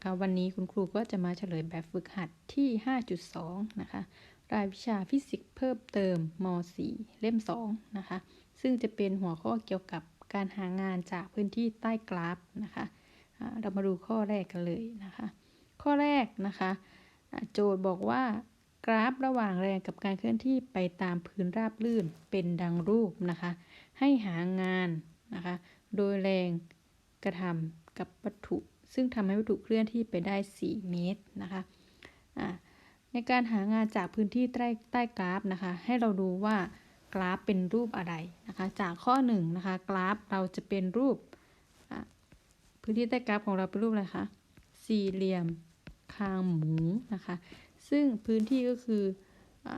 นะคะ วันนี้คุณครูก็จะมาเฉลยแบบฝึกหัดที่ 5.2 นะคะ รายวิชาฟิสิกส์เพิ่มเติมม .4 เล่ม 2 นะคะ ซึ่งจะเป็นหัวข้อเกี่ยวกับการหางานจากพื้นที่ใต้กราฟนะคะเรามาดูข้อแรกกันเลยนะคะ ข้อแรกนะคะ โจทย์บอกว่ากราฟระหว่างแรงกับการเคลื่อนที่ไปตามพื้นราบลื่นเป็นดังรูปนะคะ ให้หางานนะคะ โดยแรงกระทำกับวัตถุ ซึ่งทำให้วัตถุเคลื่อนที่ไปได้ 4 เมตรนะคะในการหางานจากพื้นที่ใต้ใต้กราฟนะคะ ให้เราดูว่ากราฟเป็นรูปอะไรนะคะ จากข้อ1นงนะคะกราฟเราจะเป็นรูปพื้นที่ใต้กราฟของเราเป็นรูปอะไรคะสี่เหลี่ยมคางหมูนะคะ ซึ่งพื้นที่ก็คืออ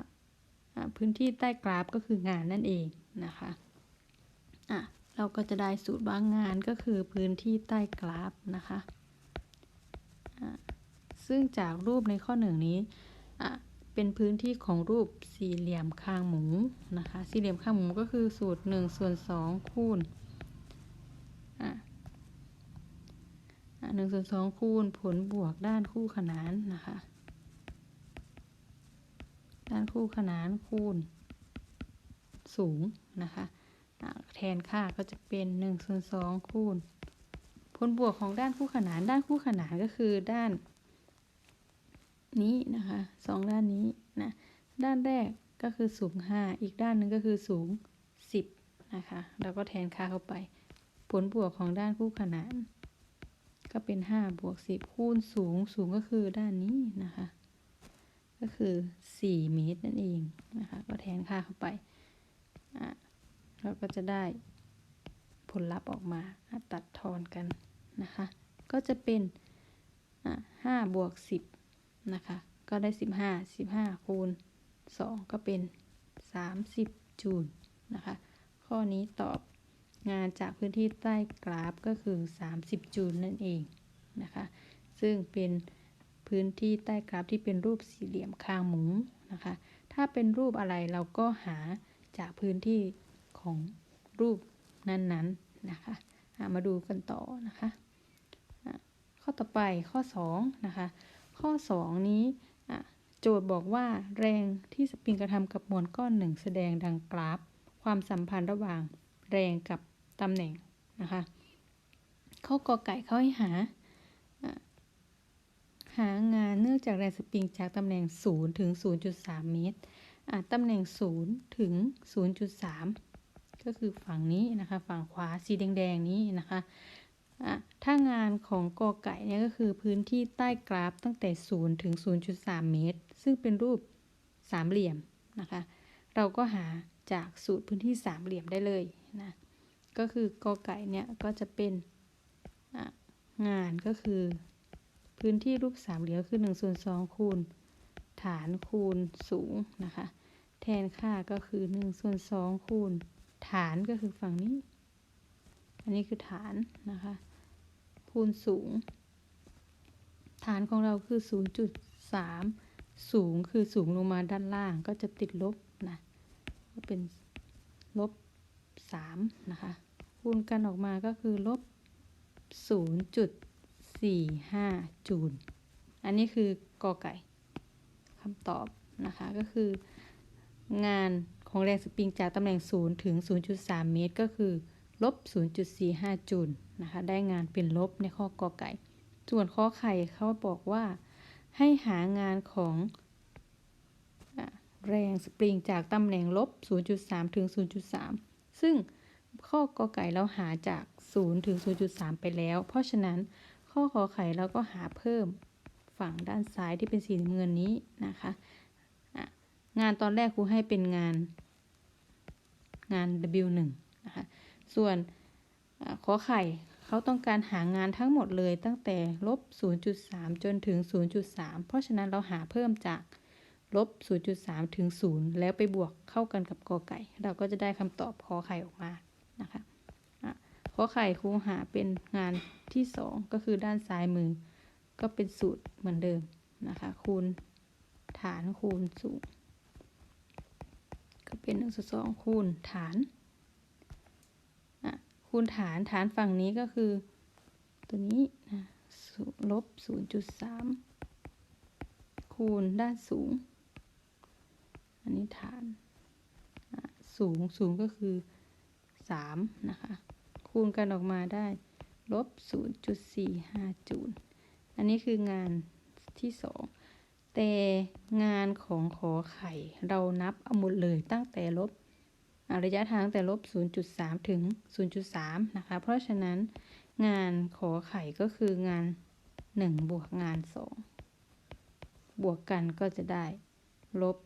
พื้นที่ใต้กราฟก็คืองานนั่นเองนะคะะเราก็จะได้สูตรว่างานก็คือพื้นที่ใต้กราฟนะคะ ซึ่งจากรูปในข้อหนึ่งนี้เป็นพื้นที่ของรูปสี่เหลี่ยมคางหมูนะคะ สี่เหลี่ยมคางหมูก็คือสูตร1ส่วน2คูณหนึ่งส่วนสองคูณผลบวกด้านคู่ขนานนะคะ ด้านคู่ขนานคูณสูงนะคะอะแทนค่าก็จะเป็นหนึ่งส่วนสองคูณ ผลบวกของด้านคู่ขนานด้านคู่ขนานก็คือด้าน นี้นะคะสองด้านนี้นะด้านแรกก็คือสูงห้าอีกด้านหนึ่งก็คือสูงสิบนะคะแล้วก็แทนค่าเข้าไป ผลบวกของด้านคู่ขนาน ก็เป็น 5 บวก 10 คูณสูงสูงก็คือด้านนี้นะคะ ก็คือ 4 เมตรนั่นเองนะคะ ก็แทนค่าเข้าไปเราก็จะได้ผลลัพธ์ออกมาตัดทอนกัน จะเป็นอะ5บวก10นะคะ ก็ได้15 15คูณ2ก็เป็น30จูลนะคะ ข้อนี้ตอบงานจากพื้นที่ใต้กราฟก็คือ 30 จูลนั่นเองนะคะ ซึ่งเป็นพื้นที่ใต้กราฟที่เป็นรูปสี่เหลี่ยมคางหมูนะคะ ถ้าเป็นรูปอะไรเราก็หาจากพื้นที่ของรูปนั้นๆนนะคะ มาดูกันต่อนะคะ อต่อไปข้อ2นะคะ ข้อ 2 นี้โจทย์บอกว่าแรงที่สปริงกระทำกับมวลก้อนหนึ่งแสดงดังกราฟ ความสัมพันธ์ระหว่างแรงกับตำแหน่งนะคะข้อกอไก่เขาให้หา หางานเนื่องจากแรงสปริงจากตำแหน่ง 0 ถึง 0.3 เมตรตำแหน่ง 0 ถึง 0.3 ก็คือฝั่งนี้นะคะ ฝั่งขวาสีแดงๆนี้นะคะ ถ้างานของกอไก่เนี่ยก็คือพื้นที่ใต้กราฟตั้งแต่ 0 ถึง 0.3 เมตร ซึ่งเป็นรูปสามเหลี่ยมนะคะ เราก็หาจากสูตรพื้นที่สามเหลี่ยมได้เลยนะ ก็คือกอไก่เนี่ยก็จะเป็นงานก็คือพื้นที่รูปสามเหลี่ยมคือ1ส่วน2คูณฐานคูณสูงนะคะ แทนค่าก็คือ1ส่วน2คูณฐานก็คือฝั่งนี้ อันนี้คือฐานนะคะ คูณสูง ฐานของเราคือ 0.3 สูงคือสูงลงมาด้านล่างก็จะติดลบนะก็เป็นลบสามนะคะ คูณกันออกมาก็คือลบศูนย์จุดสี่ห้าจูล อันนี้คือกอไก่คำตอบนะคะก็คืองานของแรงสปริงจากตำแหน่ง 0 ถึง 0.3 เมตรก็คือ ลบ 0.45 จูลนะคะ ได้งานเป็นลบในข้อกอไก่ ส่วนข้อไข่เขาบอกว่า ให้หางานของแรงสปริงจากตำแหน่งลบ 0.3 ถึง 0.3 ซึ่งข้อกอไก่เราหาจาก 0 ถึง 0.3 ไปแล้ว เพราะฉะนั้นข้อขอไข่เราก็หาเพิ่มฝั่งด้านซ้ายที่เป็นสีน้ำเงินนี้นะคะะงานตอนแรกครูให้เป็นงานงาน W1 นะคะ ส่วนขอไข่เขาต้องการหางานทั้งหมดเลยตั้งแต่ลบ 0.3 จนถึง 0.3 เพราะฉะนั้นเราหาเพิ่มจากลบ 0.3 ถึง 0 แล้วไปบวกเข้ากันกับกอไก่ เราก็จะได้คำตอบขอไข่ออกมานะคะขอไข่ครูหาเป็นงานที่ 2 ก็คือด้านซ้ายมือ ก็เป็นสูตรเหมือนเดิมนะคะ คูณฐานคูณสูง ก็เป็น1ส่วน2คูณฐาน คูณฐานฐานฝั่งนี้ก็คือ ตัวนี้นะลบศูนย์จุดสามคูณด้านสูง อันนี้ฐานอะสูงสูงก็คือสามนะคะ คูณกันออกมาได้ลบศูนย์จุดสี่ห้าจูล อันนี้คืองานที่สองแต่งานของขอไข่เรานับเอาหมดเลยตั้งแต่ลบ ระยะทางแต่ลบ 0.3 ถึง 0.3 นะคะ เพราะฉะนั้นงานขอไข่ก็คืองาน 1 บวกงาน 2 บวกกันก็จะได้ลบ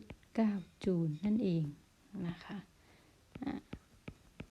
0.9 จูลนั่นเองนะคะอะ